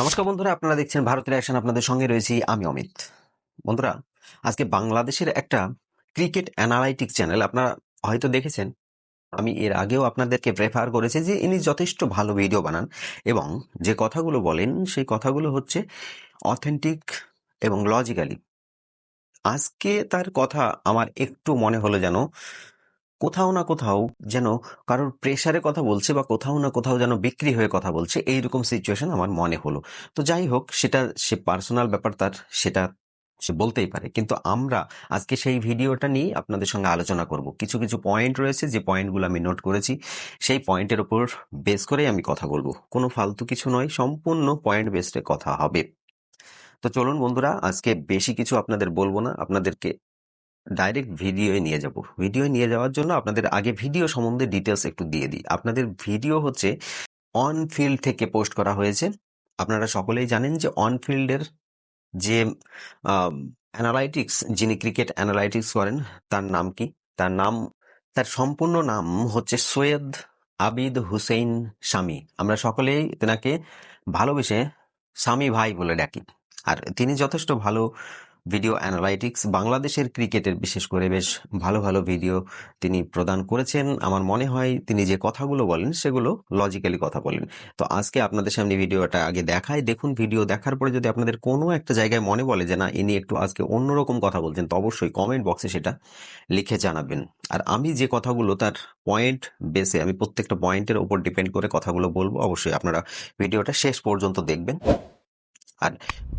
নমস্কার বন্ধুরা, আপনারা দেখছেন ভারতের অ্যাকশন আপনাদের সঙ্গে রয়েছি আমি অমিত। বন্ধুরা, আজকে বাংলাদেশের একটা ক্রিকেট অ্যানালাইটিক চ্যানেল, আপনারা হয়তো দেখেছেন, আমি এর আগেও আপনাদেরকে প্রেফার করেছি যে ইনি যথেষ্ট ভালো ভিডিও বানান এবং যে কথাগুলো বলেন, সেই কথাগুলো হচ্ছে অথেন্টিক এবং লজিক্যালি আজকে তার কথা আমার একটু মনে হলো যেন কোথাও না কোথাও যেন কারোর প্রেশারে কথা বলছে বা কোথাও না কোথাও যেন বিক্রি হয়ে কথা বলছে, এইরকম সিচুয়েশন আমার মনে হলো। তো যাই হোক, সেটা সে পার্সোনাল ব্যাপার তার সেটা সে বলতেই পারে। কিন্তু আমরা আজকে সেই ভিডিওটা নিয়ে আপনাদের সঙ্গে আলোচনা করব। কিছু কিছু পয়েন্ট রয়েছে, যে পয়েন্টগুলো আমি নোট করেছি, সেই পয়েন্টের ওপর বেস করেই আমি কথা বলব। কোনো ফালতু কিছু নয়, সম্পূর্ণ পয়েন্ট বেসডে কথা হবে। তো চলুন বন্ধুরা, আজকে বেশি কিছু আপনাদের বলব না, আপনাদেরকে ডাইরেক্ট ভিডিওয়ে নিয়ে যাব। ভিডিও নিয়ে যাওয়ার জন্য আপনাদের আগে ভিডিও সম্বন্ধে ডিটেলস একটু দিয়ে দিই। আপনাদের ভিডিও হচ্ছে অন ফিল্ড থেকে পোস্ট করা হয়েছে। আপনারা সকলেই জানেন যে অন ফিল্ডের যে অ্যানালাইটিক্স যিনি ক্রিকেট অ্যানালাইটিক্স করেন, তার নাম কি? তার নাম, তার সম্পূর্ণ নাম হচ্ছে সৈয়দ আবিদ হুসেইন স্বামী আমরা সকলেই তেনাকে ভালোবেসে স্বামী ভাই বলে ডাকি। আর তিনি যথেষ্ট ভালো ভিডিও অ্যানালাইটিক্স বাংলাদেশের ক্রিকেটের বিশেষ করে বেশ ভালো ভালো ভিডিও তিনি প্রদান করেছেন। আমার মনে হয় তিনি যে কথাগুলো বলেন সেগুলো লজিক্যালি কথা বলেন। তো আজকে আপনাদের সামনে ভিডিওটা আগে দেখায় দেখুন ভিডিও দেখার পরে যদি আপনাদের কোনো একটা জায়গায় মনে বলে যে, না ইনি একটু আজকে অন্যরকম কথা বলছেন, তো অবশ্যই কমেন্ট বক্সে সেটা লিখে জানাবেন। আর আমি যে কথাগুলো তার পয়েন্ট বেসে আমি প্রত্যেকটা পয়েন্টের ওপর ডিপেন্ড করে কথাগুলো বলব, অবশ্যই আপনারা ভিডিওটা শেষ পর্যন্ত দেখবেন। আর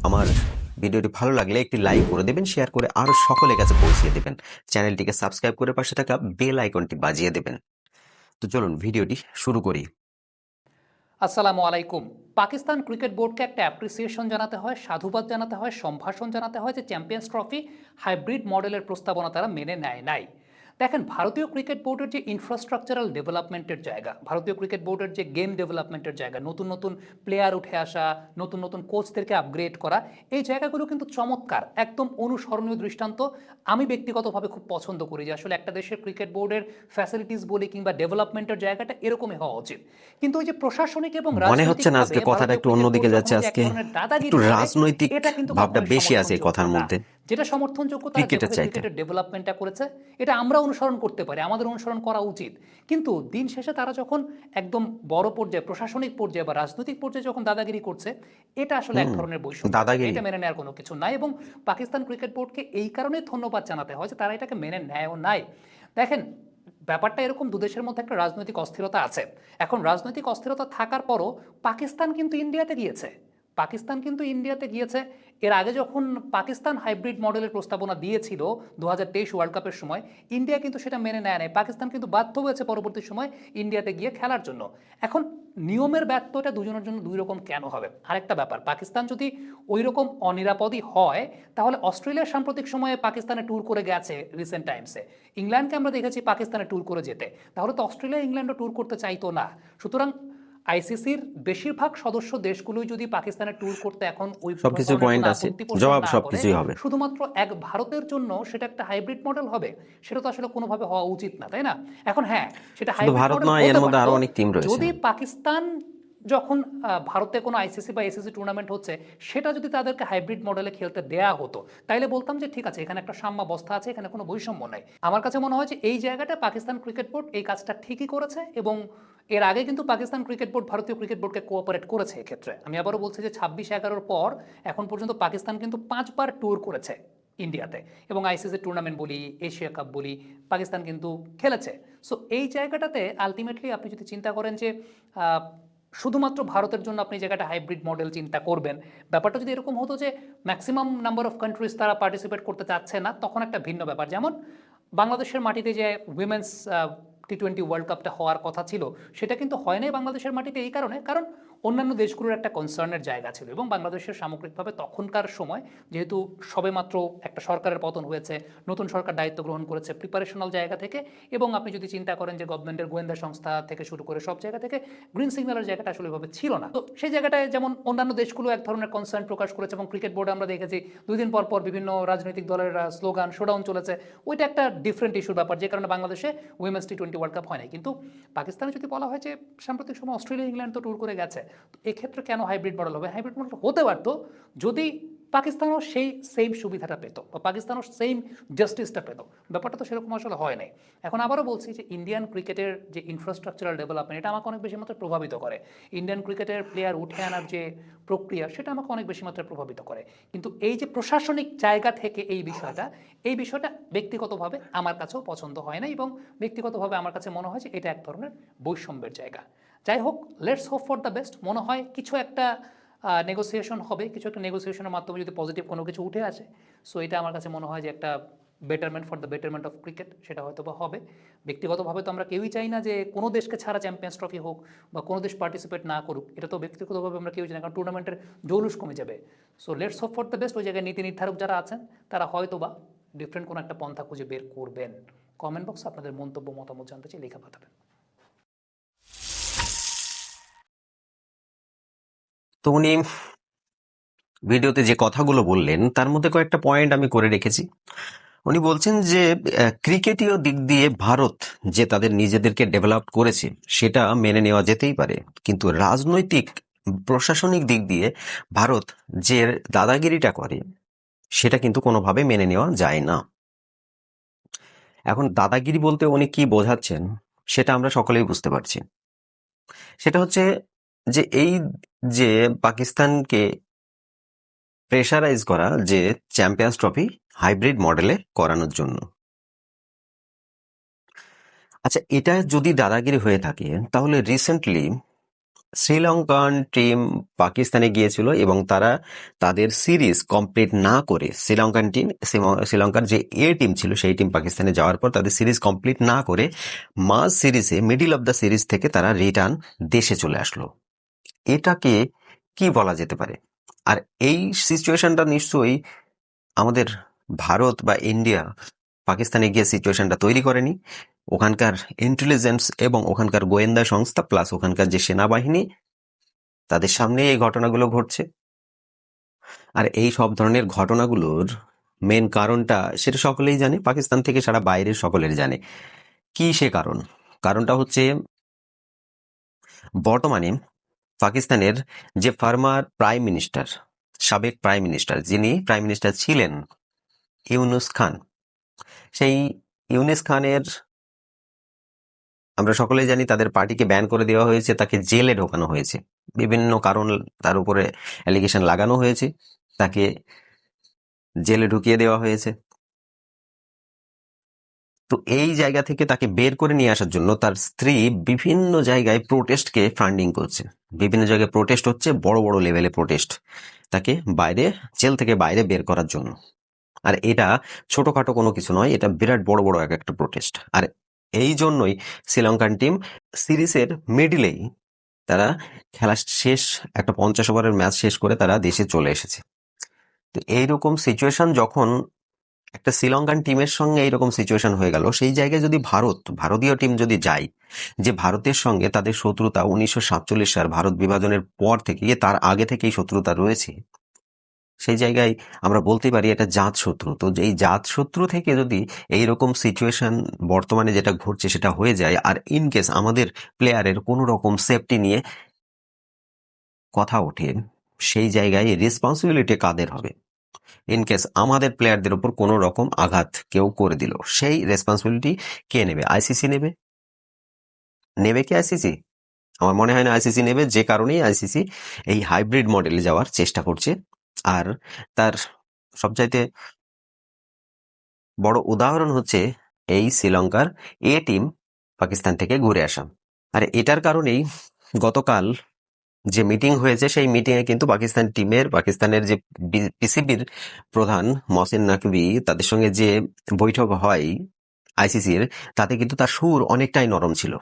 আমার ভিডিওটি ভালো লাগলে একটি লাইক করে দেবেন, শেয়ার করে আরও সকলের কাছে পৌঁছিয়ে দেবেন। চ্যানেলটিকে সাবস্ক্রাইব করে পাশে থাকা বেল আইকনটি বাজিয়ে দেবেন। তো চলুন ভিডিওটি শুরু করি। আসসালামু আলাইকুম। পাকিস্তান ক্রিকেট বোর্ডকে একটা অ্যাপ্রিসিয়েশন জানাতে হয়, সাধুবাদ জানাতে হয়, সম্ভাষণ জানাতে হয় যে চ্যাম্পিয়ন্স ট্রফি হাইব্রিড মডেলের প্রস্তাবনা তারা মেনে নেয় নাই। দেখেন ভারতীয় ক্রিকেট বোর্ডের যে ইনফ্রাস্ট্রাকচারাল ডেভেলপমেন্টের জায়গা ভারতীয় ক্রিকেট বোর্ডের যে গেম ডেভেলপমেন্টের জায়গা নতুন নতুন প্লেয়ার উঠে আসা নতুন নতুন কোচদেরকে আপগ্রেড করা এই জায়গাগুলো কিন্তু চমৎকার একদম অনুসরণীয় দৃষ্টান্ত। আমি ব্যক্তিগতভাবে খুব পছন্দ করি যে আসলে একটা দেশের ক্রিকেট বোর্ডের ফ্যাসিলিটিস বলি কিংবা ডেভেলপমেন্টের জায়গাটা এরকমই হওয়া উচিত। কিন্তু ওই যে প্রশাসনিক এবং মনে হচ্ছে না আজকে কথাটা একটু অন্যদিকে যাচ্ছে আজকে। একটু রাজনৈতিক এটা কিন্তু ভাবটা বেশি আছে কথার মধ্যে। যেটা সমর্থনযোগ্য তারা। ক্রিকেটের ডেভেলপমেন্টটা করেছে এটা আমরা অনুসরণ করতে পারি আমাদের অনুসরণ করা উচিত। কিন্তু দিন শেষে তারা যখন একদম বড় পর্যায়ে প্রশাসনিক পর্যায়ে বা রাজনৈতিক পর্যায়ে যখন দাদাগিরি করছে এটা আসলে এক ধরনের বৈষম্য। এটা মেনে নেওয়ার কোনো কিছু নাই এবং পাকিস্তান ক্রিকেট বোর্ডকে এই কারণে ধন্যবাদ জানাতে হয় যে তারা এটাকে মেনে নেয়ও নাই। দেখেন ব্যাপারটা এরকম দুদেশের মধ্যে একটা রাজনৈতিক অস্থিরতা আছে। এখন রাজনৈতিক অস্থিরতা থাকার পরও পাকিস্তান কিন্তু ইন্ডিয়াতে গিয়েছে। পাকিস্তান কিন্তু ইন্ডিয়াতে গিয়েছে। এর আগে যখন পাকিস্তান হাইব্রিড মডেলের প্রস্তাবনা দিয়েছিল দু হাজার তেইশ ওয়ার্ল্ড কাপের সময়, ইন্ডিয়া কিন্তু সেটা মেনে নেয় নাই। পাকিস্তান কিন্তু বাধ্য হয়েছে পরবর্তী সময় ইন্ডিয়াতে গিয়ে খেলার জন্য। এখন নিয়মের ব্যত্যটা দুজনের জন্য দুই রকম কেন হবে? আরেকটা ব্যাপার, পাকিস্তান যদি ওই রকম অনিরাপদই হয়, তাহলে অস্ট্রেলিয়া সাম্প্রতিক সময়ে পাকিস্তানে ট্যুর করে গেছে রিসেন্ট টাইমসে ইংল্যান্ডকে আমরা দেখেছি পাকিস্তানে ট্যুর করে যেতে। তাহলে তো অস্ট্রেলিয়া ইংল্যান্ডও ট্যুর করতে চাইতো না। সুতরাং আইসিসির বেশিরভাগ সদস্য দেশগুলোই যদি পাকিস্তানে ট্যুর করতে এখন ওই সবকিছু পয়েন্ট আছে। জবাব সবকিছুই হবে। শুধুমাত্র এক ভারতের জন্য সেটা একটা হাইব্রিড মডেল হবে সেটা তো আসলে কোনোভাবে হওয়া উচিত না তাই না এখন হ্যাঁ সেটা হাইব্রিড ভারত নয়, এর মধ্যে আরও অনেক টিম রয়েছে। যদি পাকিস্তান যখন ভারতে কোনো আইসিসি বা এসিসি টুর্নামেন্ট হচ্ছে, সেটা যদি তাদেরকে হাইব্রিড মডেলে খেলতে দেয়া হতো, তাইলে বলতাম যে, ঠিক আছে, এখানে একটা সাম্যাবস্থা আছে, এখানে কোনো বৈষম্য নাই। আমার কাছে মনে হয় যে, এই জায়গাটা পাকিস্তান ক্রিকেট বোর্ড এই কাজটা ঠিকই করেছে এবং এর আগে কিন্তু পাকিস্তান ক্রিকেট বোর্ড ভারতীয় ক্রিকেট বোর্ডকে কোঅপারেট করেছে এক্ষেত্রে। আমি আবারও বলছি যে, ছাব্বিশ এগারোর পর এখন পর্যন্ত পাকিস্তান কিন্তু পাঁচবার ট্যুর করেছে ইন্ডিয়াতে এবং আইসিসি টুর্নামেন্ট বলি এশিয়া কাপ বলি, পাকিস্তান কিন্তু খেলেছে। সো এই জায়গাটাতে আলটিমেটলি আপনি যদি চিন্তা করেন যে শুধুমাত্র ভারতের জন্য আপনি জায়গাটা হাইব্রিড মডেল চিন্তা করবেন। ব্যাপারটা যদি এরকম হতো যে ম্যাক্সিমাম নাম্বার অফ কান্ট্রিজ তারা পার্টিসিপেট করতে চাচ্ছে না, তখন একটা ভিন্ন ব্যাপার। যেমন বাংলাদেশের মাটিতে যে উইমেন্স টি টোয়েন্টি ওয়ার্ল্ড কাপটা হওয়ার কথা ছিল, সেটা কিন্তু হয় নাই বাংলাদেশের মাটিতে এই কারণে। কারণ অন্যান্য দেশগুলোর একটা কনসার্নের জায়গা ছিল এবং বাংলাদেশের সামগ্রিকভাবে তখনকার সময় যেহেতু সবেমাত্র একটা সরকারের পতন হয়েছে, নতুন সরকার দায়িত্ব গ্রহণ করেছে প্রিপারেশনাল জায়গা থেকে এবং আপনি যদি চিন্তা করেন যে গভর্নমেন্টের গোয়েন্দা সংস্থা থেকে শুরু করে সব জায়গা থেকে গ্রিন সিগন্যালের জায়গাটা আসলে এভাবে ছিল না। তো সেই জায়গাটায় যেমন অন্যান্য দেশগুলো এক ধরনের কনসার্ন প্রকাশ করেছে এবং ক্রিকেট বোর্ডে আমরা দেখেছি, দুই দিন পর পর বিভিন্ন রাজনৈতিক দলের স্লোগান শোডাউন চলেছে। ওইটা একটা ডিফারেন্ট ইস্যুর ব্যাপার, যে কারণে বাংলাদেশে women's T twenty world cup হয় নাই। কিন্তু পাকিস্তানে যদি বলা হয় যে সাম্প্রতিক সময় অস্ট্রেলিয়া, ইংল্যান্ড তো ট্যুর করে গেছে এক্ষেত্রে কেন হাইব্রিড মডেল হবে? হাইব্রিড মডেল হতে পারতো যদি পাকিস্তানও সেই সেম সুবিধাটা পেত বা পাকিস্তানও সেম জাস্টিসটা পেত। ব্যাপারটা তো সেরকম আসলে হয় নাই। এখন আবারও বলছি যে ইন্ডিয়ান ক্রিকেটের যে ইনফ্রাস্ট্রাকচারাল ডেভেলপমেন্ট এটা আমাকে অনেক বেশি মাত্রায় প্রভাবিত করে। ইন্ডিয়ান ক্রিকেটের প্লেয়ার উঠে আনার যে প্রক্রিয়া, সেটা আমাকে অনেক বেশি মাত্রায় প্রভাবিত করে। কিন্তু এই যে প্রশাসনিক জায়গা থেকে এই বিষয়টা এই বিষয়টা ব্যক্তিগতভাবে আমার কাছেও পছন্দ হয় না এবং ব্যক্তিগতভাবে আমার কাছে মনে হয় যে এটা এক ধরনের বৈষম্যের জায়গা। যাই হোক let's hope for the best মনে হয় কিছু একটা নেগোসিয়েশন হবে। কিছু একটা নেগোসিয়েশনের মাধ্যমে যদি পজিটিভ কোনো কিছু উঠে আসে। সো এটা আমার কাছে মনে হয় যে একটা betterment for the betterment of cricket সেটা হয়তো বা হবে। ব্যক্তিগতভাবে তো আমরা কেউই চাই না যে কোনো দেশকে ছাড়া চ্যাম্পিয়ন্স ট্রফি হোক বা কোনো দেশ পার্টিসিপেট না করুক। এটা তো ব্যক্তিগতভাবে আমরা কেউই চাই না, কারণ টুর্নামেন্টের জৌলুস কমে যাবে। So let's hope for the best ওই জায়গায় নীতি নির্ধারক যারা আছেন, তারা হয়তো বা ডিফারেন্ট কোনো একটা পন্থা খুঁজে বের করবেন। কমেন্ট বক্সে আপনাদের মন্তব্য, মতামত জানতে চাই লেখা পাঠাবেন। তো উনি ভিডিওতে যে কথাগুলো বললেন, তার মধ্যে কয়েকটা পয়েন্ট আমি করে রেখেছি। উনি বলছেন যে ক্রিকেটীয় দিক দিয়ে ভারত যে তাদের নিজেদেরকে ডেভেলপ করেছে, সেটা মেনে নেওয়া যেতেই পারে। কিন্তু রাজনৈতিক, প্রশাসনিক দিক দিয়ে ভারত যে দাদাগিরিটা করে, সেটা কিন্তু কোনোভাবে মেনে নেওয়া যায় না। এখন দাদাগিরি বলতে উনি কি বোঝাচ্ছেন, সেটা আমরা সকলেই বুঝতে পারছি। সেটা হচ্ছে যে, এই যে পাকিস্তানকে প্রেশারাইজ করা যে চ্যাম্পিয়ন্স ট্রফি হাইব্রিড মডেলে করানোর জন্য। আচ্ছা এটা যদি দাদাগিরি হয়ে থাকে, তাহলে রিসেন্টলি শ্রীলঙ্কান টিম পাকিস্তানে গিয়েছিল এবং তারা তাদের সিরিজ কমপ্লিট না করে শ্রীলঙ্কান টিম শ্রীলঙ্কার যে এ টিম ছিল সেই টিম পাকিস্তানে যাওয়ার পর তাদের সিরিজ কমপ্লিট না করে মাঝ সিরিজে মিডিল অফ দ্য সিরিজ থেকে তারা রিটার্ন দেশে চলে আসলো। এটাকে কি বলা যেতে পারে? আর এই সিচুয়েশনটা নিশ্চয়ই আমাদের ভারত বা ইন্ডিয়া পাকিস্তানে গিয়ে সিচুয়েশনটা তৈরি করেনি। ওখানকার ইন্টেলিজেন্স এবং ওখানকার গোয়েন্দা সংস্থা প্লাস ওখানকার যে সেনাবাহিনী, তাদের সামনে এই ঘটনাগুলো ঘটছে। আর এই সব ধরনের ঘটনাগুলোর মেন কারণটা সেটা সকলেই জানে, পাকিস্তান থেকে সারা বাইরের সকলের জানে। কি সে কারণ? কারণটা হচ্ছে বর্তমানে পাকিস্তানের যে ফার্মার প্রাইম মিনিস্টার, সাবেক প্রাইম মিনিস্টার, যিনি প্রাইম মিনিস্টার ছিলেন, ইউনুস খান। সেই ইউনুস খানের, আমরা সকলেই জানি তাদের পার্টিকে ব্যান করে দেওয়া হয়েছে, তাকে জেলে ঢোকানো হয়েছে। বিভিন্ন কারণ তার উপরে অ্যালিগেশন লাগানো হয়েছে, তাকে জেলে ঢুকিয়ে দেওয়া হয়েছে। তো এই জায়গা থেকে তাকে বের করে নিয়ে আসার জন্য তার স্ত্রী বিভিন্ন জায়গায় প্রোটেস্টকে ফান্ডিং করছে। বিভিন্ন জায়গায় প্রোটেস্ট হচ্ছে, বড় বড় লেভেলে প্রোটেস্ট তাকে বাইরে জেল থেকে বাইরে বের করার জন্য। আর এটা ছোটখাটো কোনো কিছু নয়, এটা বিরাট বড় বড় এক একটা প্রোটেস্ট আর এই জন্যই শ্রীলঙ্কান টিম সিরিজের মিডিলেই তারা খেলা শেষ, একটা পঞ্চাশ ওভারের ম্যাচ শেষ করে তারা দেশে চলে এসেছে। তো এইরকম সিচুয়েশন যখন একটা শ্রীলঙ্কান টিমের সঙ্গে এইরকম সিচুয়েশন হয়ে গেল। সেই জায়গায় যদি ভারত, ভারতীয় টিম যদি যায়, যে ভারতের সঙ্গে তাদের শত্রুতা উনিশশো সাতচল্লিশ সাল ভারত বিভাজনের পর থেকে তার আগে থেকেই শত্রুতা রয়েছে, সেই জায়গায় আমরা বলতে পারি এটা জাত শত্রু। তো এই জাত শত্রু থেকে যদি এইরকম সিচুয়েশন বর্তমানে যেটা ঘটছে সেটা হয়ে যায়, আর ইন কেস আমাদের প্লেয়ারের কোনো রকম সেফটি নিয়ে কথা ওঠে, সেই জায়গায় রেসপন্সিবিলিটি কাদের হবে? ইন কেস আমাদের প্লেয়ারদের উপর কোনো রকম আঘাত কেউ করে দিল, সেই রেসপন্সিবিলিটি কে নেবে? আইসিসি নেবে? নেবে কি আইসিসি আমার মনে হয় না আইসিসি নেবে, যে কারণেই আইসিসি এই হাইব্রিড মডেলে যাওয়ার চেষ্টা করছে। আর তার সবচাইতে বড় উদাহরণ হচ্ছে এই শ্রীলঙ্কার এ টিম পাকিস্তান থেকে ঘুরে আসা। আর এটার কারণেই গতকাল যে মিটিং হয়েছে, সেই মিটিং এ কিন্তু পাকিস্তান টিমের, পাকিস্তানের যে পিসিবির প্রধান মহসিন নাকবি তাদের সঙ্গে যে বৈঠক হয় আইসিসির, তাতে কিন্তু তার সুর অনেকটাই নরম ছিল।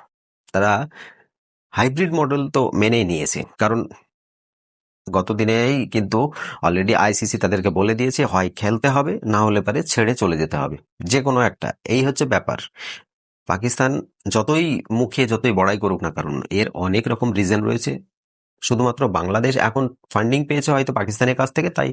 তারা হাইব্রিড মডেল তো মেনেই নিয়েছে, কারণ গত দিনেই কিন্তু অলরেডি আইসিসি তাদেরকে বলে দিয়েছে, হয় খেলতে হবে, না হলে পারে ছেড়ে চলে যেতে হবে। যে কোনো একটা, এই হচ্ছে ব্যাপার। পাকিস্তান যতই মুখে যতই বড়াই করুক না কারণ, এর অনেক রকম রিজন রয়েছে। শুধুমাত্র বাংলাদেশ এখন ফান্ডিং পেয়েছে হয়তো পাকিস্তানের কাছ থেকে, তাই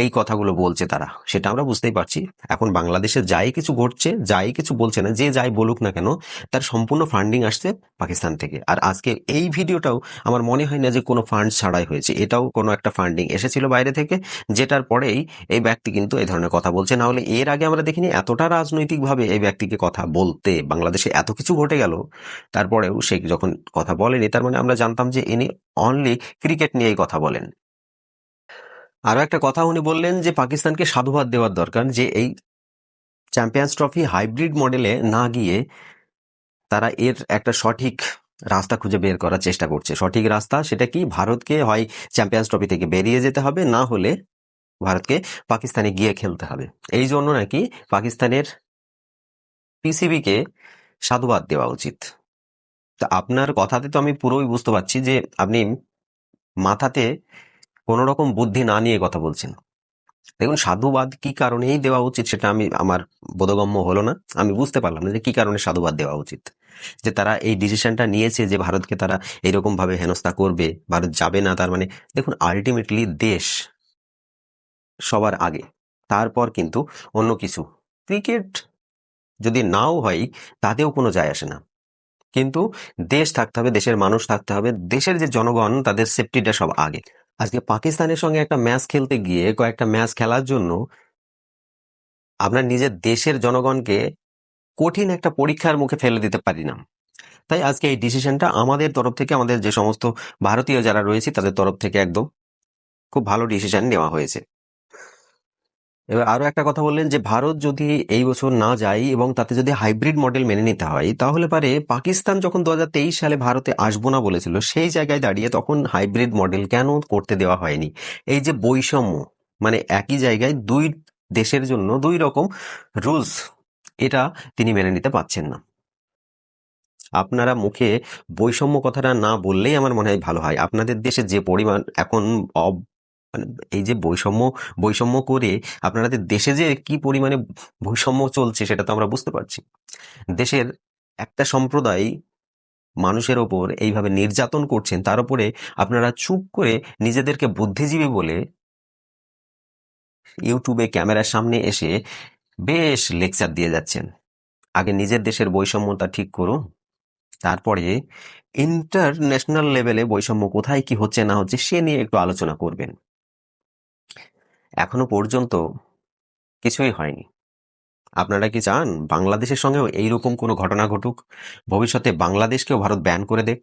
এই কথাগুলো বলছে তারা। সেটা আমরা বুঝতেই পারছি। এখন বাংলাদেশে যাই কিছু ঘটছে, যাই কিছু বলছে না, যে যাই বলুক না কেন, তার সম্পূর্ণ ফান্ডিং আসছে পাকিস্তান থেকে। আর আজকে এই ভিডিওটাও আমার মনে হয় না যে কোনো ফান্ড ছাড়াই হয়েছে। এটাও কোনো একটা ফান্ডিং এসেছিল বাইরে থেকে, যেটার পরেই এই ব্যক্তি কিন্তু এই ধরনের কথা বলছে। না হলে এর আগে আমরা দেখিনি এতটা রাজনৈতিকভাবে এই ব্যক্তিকে কথা বলতে। বাংলাদেশে এত কিছু ঘটে গেল, তারপরেও সে যখন কথা বলেনি, তার মানে আমরা জানতাম যে ইনি অনলি ক্রিকেট নিয়েই কথা বলেন। আরও একটা কথা উনি বললেন যে পাকিস্তানকে সাধুবাদ দেওয়ার দরকার যে এই চ্যাম্পিয়ন্স ট্রফি হাইব্রিড মডেলে না গিয়ে তারা এর একটা সঠিক রাস্তা খুঁজে বের করার চেষ্টা করছে। সঠিক রাস্তা সেটা কি? ভারতকে হয় চ্যাম্পিয়ন্স ট্রফি থেকে বেরিয়ে যেতে হবে, না হলে ভারতকে পাকিস্তানে গিয়ে খেলতে হবে। এই জন্য নাকি পাকিস্তানের পিসিবিকে সাধুবাদ দেওয়া উচিত। তা আপনার কথাতে তো আমি পুরোই বুঝতে পারছি যে আপনি মাথাতে কোনো রকম বুদ্ধি না নিয়ে কথা বলছেন। দেখুন, সাধুবাদ কি কারণেই দেওয়া উচিত সেটা আমি, আমার বোধগম্য হলো না। আমি বুঝতে পারলাম না যে কি কারণে সাধুবাদ দেওয়া উচিত। যে তারা এই ডিসিশনটা নিয়েছে যে ভারতকে তারা এরকম ভাবে হেনস্থা করবে, ভারত যাবে না, তার মানে দেখুন আলটিমেটলি দেশ সবার আগে। তারপর কিন্তু অন্য কিছু। ক্রিকেট যদি নাও হয়, তাতেও কোনো যায় আসে না। কিন্তু দেশ থাকতে হবে, দেশের মানুষ থাকতে হবে, দেশের যে জনগণ তাদের সেফটিটা সব আগে। আজকে পাকিস্তানের সঙ্গে একটা ম্যাচ খেলতে গিয়ে, কয়েকটা ম্যাচ খেলার জন্য আপনার নিজের দেশের জনগণকে কঠিন একটা পরীক্ষার মুখে ফেলে দিতে পারি না। তাই আজকে এই ডিসিশনটা আমাদের তরফ থেকে, আমাদের যে সমস্ত ভারতীয় যারা রয়েছে তাদের তরফ থেকে একদম খুব ভালো ডিসিশন নেওয়া হয়েছে। এবার আরও একটা কথা বললেন যে, ভারত যদি এই বছর না যায় এবং তাতে যদি হাইব্রিড মডেল মেনে নিতে হয়, তাহলে পারে পাকিস্তান যখন দু হাজার তেইশ সালে ভারতে আসব না বলেছিল, সেই জায়গায় দাঁড়িয়ে তখন হাইব্রিড মডেল কেন করতে দেওয়া হয়নি? এই যে বৈষম্য মানে একই জায়গায় দুই দেশের জন্য দুই রকম রুলস, এটা তিনি মেনে নিতে পারছেন না। আপনারা মুখে বৈষম্য কথাটা না বললেই আমার মনে হয় ভালো হয়। আপনাদের দেশে যে পরিমাণ এখন এই যে বৈষম্য বৈষম্য করে আপনাদের দেশে যে কি পরিমাণে বৈষম্য চলছে সেটা তো আমরা বুঝতে পারছি। দেশের একটা সম্প্রদায় মানুষের ওপর এইভাবে নির্যাতন করছেন, তার উপরে আপনারা চুপ করে নিজেদেরকে বুদ্ধিজীবী বলে ইউটিউবে ক্যামেরার সামনে এসে বেশ লেকচার দিয়ে যাচ্ছেন। আগে নিজের দেশের বৈষম্যতা ঠিক করুন, তারপরে ইন্টারন্যাশনাল লেভেলে বৈষম্য কোথায় কি হচ্ছে না হচ্ছে সে নিয়ে একটু আলোচনা করবেন। এখনও পর্যন্ত কিছুই হয়নি। আপনারা কি চান বাংলাদেশের সঙ্গেও এইরকম কোনো ঘটনা ঘটুক? ভবিষ্যতে বাংলাদেশকেও ভারত ব্যান করে দেখ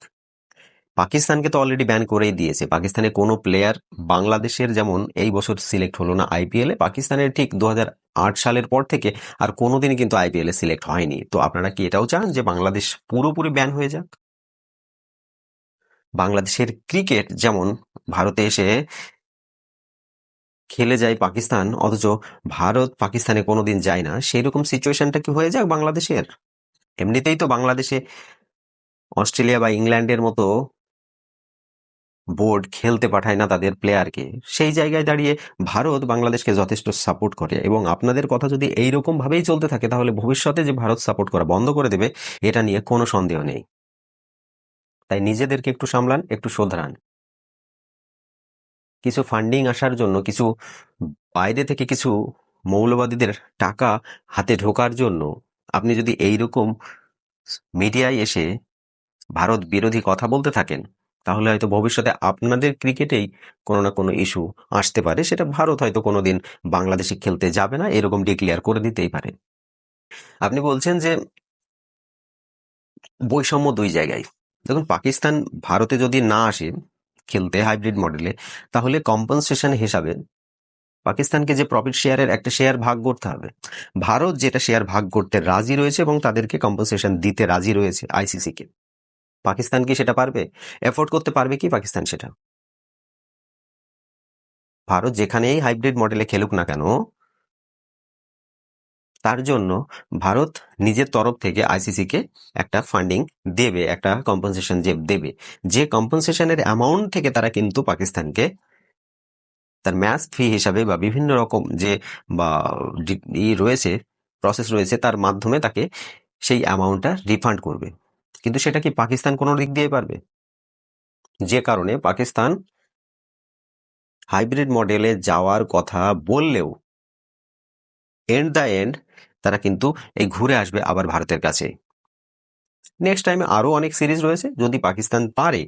পাকিস্তানকে তো অলরেডি ব্যান করেই দিয়েছে। পাকিস্তানে কোনো প্লেয়ার বাংলাদেশের যেমন এই বছর সিলেক্ট হলো না আইপিএলে পাকিস্তানের ঠিক দু হাজার আট সালের পর থেকে আর কোনোদিনই কিন্তু আইপিএলে সিলেক্ট হয়নি। তো আপনারা কি এটাও চান যে বাংলাদেশ পুরোপুরি ব্যান হয়ে যাক? বাংলাদেশের ক্রিকেট যেমন ভারতে এসে খেলে যায় পাকিস্তান, অথচ ভারত পাকিস্তানে কোনোদিন যায় না। সেই রকম সিচুয়েশনটা কি হয়ে যাক বাংলাদেশের? এমনিতেই তো বাংলাদেশে অস্ট্রেলিয়া বা ইংল্যান্ডের মতো বোর্ড খেলতে পাঠায় না তাদের প্লেয়ারকে সেই জায়গায় দাঁড়িয়ে ভারত বাংলাদেশকে যথেষ্ট সাপোর্ট করে। এবং আপনাদের কথা যদি এইরকম ভাবেই চলতে থাকে, তাহলে ভবিষ্যতে যে ভারত সাপোর্ট করা বন্ধ করে দেবে, এটা নিয়ে কোনো সন্দেহ নেই। তাই নিজেদেরকে একটু সামলান, একটু শোধরান। কিছু ফান্ডিং আসার জন্য, কিছু বাইরে থেকে কিছু মৌলবাদীদের টাকা হাতে ঢোকার জন্য, আপনি যদি এইরকম মিডিয়ায় এসে ভারত বিরোধী কথা বলতে থাকেন, তাহলে হয়তো ভবিষ্যতে আপনাদের ক্রিকেটেই কোনো না কোনো ইস্যু আসতে পারে। সেটা ভারত হয়তো কোনোদিন বাংলাদেশে খেলতে যাবে না, এরকম ডিক্লেয়ার করে দিতেই পারে। আপনি বলছেন যে বৈষম্য দুই জায়গায়। দেখুন, পাকিস্তান ভারতে যদি না আসে খেলতে হাইব্রিড মডেলে তাহলে কম্পনসেশন হিসাবে পাকিস্তানকে যে প্রফিট শেয়ারের একটা শেয়ার ভাগ করতে হবে। ভারত যেটা শেয়ার ভাগ করতে রাজি রয়েছে এবং তাদেরকে কম্পনসেশন দিতে রাজি রয়েছে আইসিসি কে। পাকিস্তান কি সেটা পারবে? এফোর্ড করতে পারবে কি পাকিস্তান সেটা? ভারত যেখানেই হাইব্রিড মডেলে খেলুক না কেন তার জন্য ভারত নিজের তরফ থেকে আইসিসি কে একটা ফান্ডিং দেবে, একটা কম্পনসেশন যে দেবে। যে কম্পনসেশনের অ্যামাউন্ট থেকে তারা কিন্তু পাকিস্তানকে তার ম্যাচ ফি হিসাবে বা বিভিন্ন রকম যে বা ই রয়েছে প্রসেস রয়েছে, তার মাধ্যমে তাকে সেই অ্যামাউন্টটা রিফান্ড করবে। কিন্তু সেটা কি পাকিস্তান কোনো দিক দিয়ে পারবে? যে কারণে পাকিস্তান হাইব্রিড মডেলে যাওয়ার কথা বললেও এন্ড দ্য এন্ড তারা কিন্তু এই ঘুরে আসবে আবার ভারতের কাছে। নেক্সট টাইমে আরও অনেক সিরিজ রয়েছে, যদি পাকিস্তান পারে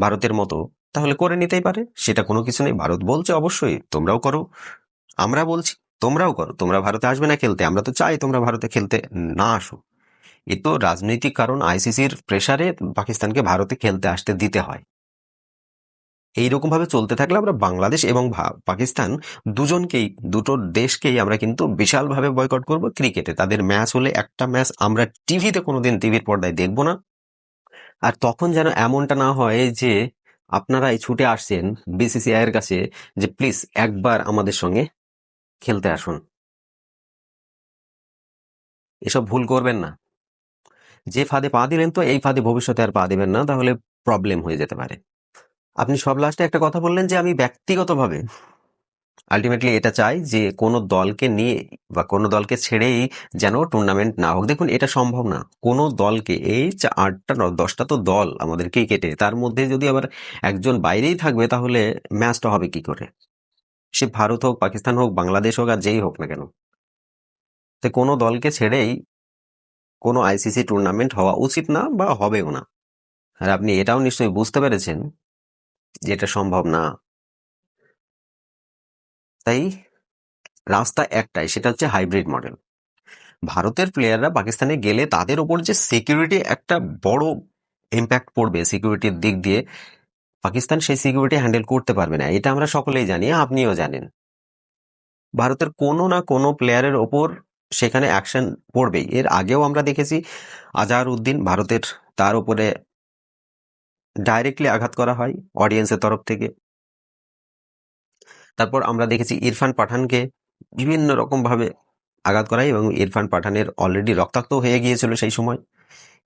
ভারতের মতো, তাহলে করে নিতেই পারে। সেটা কোনো কিছু নেই, ভারত বলছে অবশ্যই, তোমরাও করো। আমরা বলছি, তোমরাও করো, তোমরা ভারতে আসবে না খেলতে, আমরা তো চাই তোমরা ভারতে খেলতে না আসো। এ তো রাজনৈতিক কারণ, আইসিসির প্রেসারে পাকিস্তানকে ভারতে খেলতে আসতে দিতে হয়। এইরকম ভাবে চলতে থাকলে আমরা বাংলাদেশ এবং পাকিস্তান দুজনকেই, দুটো দেশকেই আমরা কিন্তু বিশালভাবে বয়কট করব ক্রিকেটে তাদের ম্যাচ হলে একটা ম্যাচ আমরা টিভিতে কোনোদিন টিভির পর্দায় দেখব না। আর তখন যেন এমনটা না হয় যে আপনারাই ছুটে আসছেন বিসিসিআই এর কাছে যে, প্লিজ একবার আমাদের সঙ্গে খেলতে আসুন। এসব ভুল করবেন না। যে ফাঁদে পা দিলেন তো, এই ফাঁদে ভবিষ্যতে আর পা দিবেন না, তাহলে প্রবলেম হয়ে যেতে পারে। আপনি সব লাস্টে একটা কথা বললেন যে আমি ব্যক্তিগতভাবে আলটিমেটলি এটা চাই যে কোনো দলকে নিয়ে বা কোনো দলকে ছেড়েই যেন টুর্নামেন্ট না হোক। দেখুন, এটা সম্ভব না। কোনো দলকে, এই আটটা দশটা তো দল আমাদের ক্রিকেটে, তার মধ্যে যদি আবার একজন বাইরেই থাকবে তাহলে ম্যাচটা হবে কি করে? সে ভারত হোক, পাকিস্তান হোক, বাংলাদেশ হোক আর যেই হোক না কেন। তো কোনো দলকে ছেড়েই কোনো আইসিসি টুর্নামেন্ট হওয়া উচিত না বা হবেও না। আর আপনি এটাও নিশ্চয়ই বুঝতে পেরেছেন যে এটা সম্ভব না। তাই রাস্তা একটাই, সেটা হচ্ছে হাইব্রিড মডেল ভারতের প্লেয়াররা পাকিস্তানে গেলে তাদের ওপর যে সিকিউরিটি একটা বড় ইম্প্যাক্ট পড়বে সিকিউরিটির দিক দিয়ে, পাকিস্তান সেই সিকিউরিটি হ্যান্ডেল করতে পারবে না। এটা আমরা সকলেই জানি, আপনিও জানেন। ভারতের কোনো না কোনো প্লেয়ারের ওপর সেখানে অ্যাকশন পড়বেই। এর আগেও আমরা দেখেছি আজহার উদ্দিন ভারতের, তার উপরে ডাইরেক্টলি আঘাত করা হয় অডিয়েন্সের তরফ থেকে। তারপর আমরা দেখেছি ইরফান পাঠানকে বিভিন্ন রকম ভাবে আঘাত করা এবং ইরফান পাঠানের অলরেডি রক্তাক্ত হয়ে গিয়েছিল সেই সময়।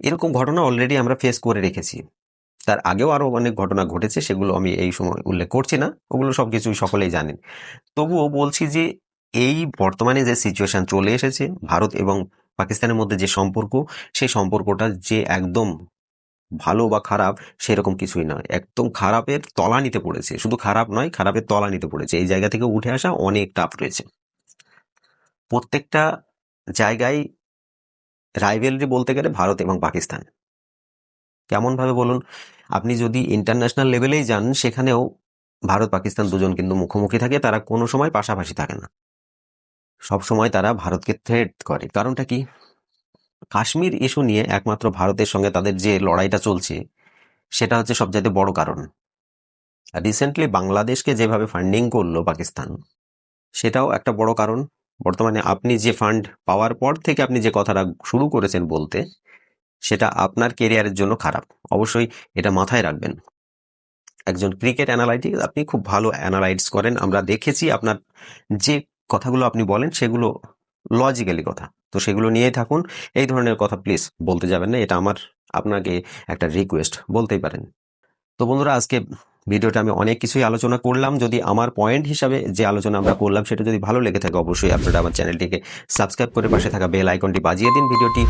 এরকম ঘটনা অলরেডি আমরা ফেস করে রেখেছি। তার আগেও আরও অনেক ঘটনা ঘটেছে, সেগুলো আমি এই সময় উল্লেখ করছি না, ওগুলো সবকিছুই সকলেই জানেন। তবুও বলছি যে এই বর্তমানে যে সিচুয়েশন চলে এসেছে, ভারত এবং পাকিস্তানের মধ্যে যে সম্পর্ক, সেই সম্পর্কটা যে একদম ভালো বা খারাপ সেরকম কিছুই নয় একদম খারাপের তলানিতে পড়েছে। শুধু খারাপ নয়, খারাপের তলানিতে পড়েছে। এই জায়গা থেকে উঠে আসা অনেক টাফ রয়েছে। প্রত্যেকটা জায়গায় রাইভেলরি বলতে গেলে ভারত এবং পাকিস্তান। কেমন ভাবে বলুন? আপনি যদি ইন্টারন্যাশনাল লেভেলেই যান, সেখানেও ভারত, পাকিস্তান দুজন কিন্তু মুখোমুখি থাকে। তারা কোনো সময় পাশাপাশি থাকে না। সব সময় তারা ভারতকে থ্রেট করে। কারণটা কি? কাশ্মীর ইস্যু নিয়ে একমাত্র ভারতের সঙ্গে তাদের যে লড়াইটা চলছে, সেটা হচ্ছে সবচাইতে বড় কারণ। রিসেন্টলি বাংলাদেশকে যেভাবে ফান্ডিং করল পাকিস্তান, সেটাও একটা বড় কারণ। বর্তমানে আপনি যে ফান্ড পাওয়ার পর থেকে আপনি যে কথাটা শুরু করেছেন বলতে, সেটা আপনার কেরিয়ারের জন্য খারাপ। অবশ্যই এটা মাথায় রাখবেন। একজন ক্রিকেট অ্যানালাইটিক আপনি খুব ভালো অ্যানালাইজ করেন। আমরা দেখেছি আপনার যে কথাগুলো আপনি বলেন, সেগুলো লজিক্যালি কথা। তো সেগুলো নিয়েই থাকুন। এই ধরনের কথা প্লিজ বলতে যাবেন না, এটা আমার আপনাকে একটা রিকোয়েস্ট বলতেই পারেন। তো বন্ধুরা, আজকে ভিডিওটা আমি অনেক কিছুই আলোচনা করলাম। যদি আমার পয়েন্ট হিসাবে যে আলোচনা আমরা করলাম সেটা যদি ভালো লেগে থাকে, অবশ্যই আপনারা আমার চ্যানেলটিকে সাবস্ক্রাইব করে পাশে থাকা বেল আইকনটি বাজিয়ে দিন, ভিডিওটি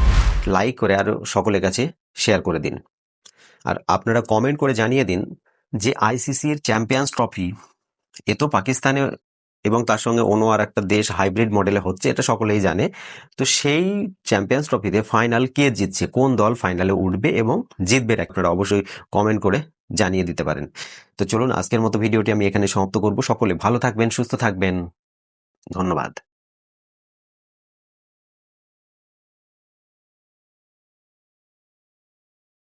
লাইক করে আর সকলের কাছে শেয়ার করে দিন। আর আপনারা কমেন্ট করে জানিয়ে দিন যে আইসিসির চ্যাম্পিয়ন্স ট্রফি এ তো পাকিস্তানে এবং তার সঙ্গে অন্য আর একটা দেশ হাইব্রিড মডেলে হচ্ছে, এটা সকলেই জানে। তো সেই চ্যাম্পিয়ন্স ট্রফিতে ফাইনাল কে জিতছে, কোন দল ফাইনালে উঠবে এবং জিতবে আপনারা অবশ্যই কমেন্ট করে জানিয়ে দিতে পারেন। তো চলুন, আজকের মতো ভিডিওটি আমি এখানে সমাপ্ত করব। সকলে ভালো থাকবেন, সুস্থ থাকবেন। ধন্যবাদ।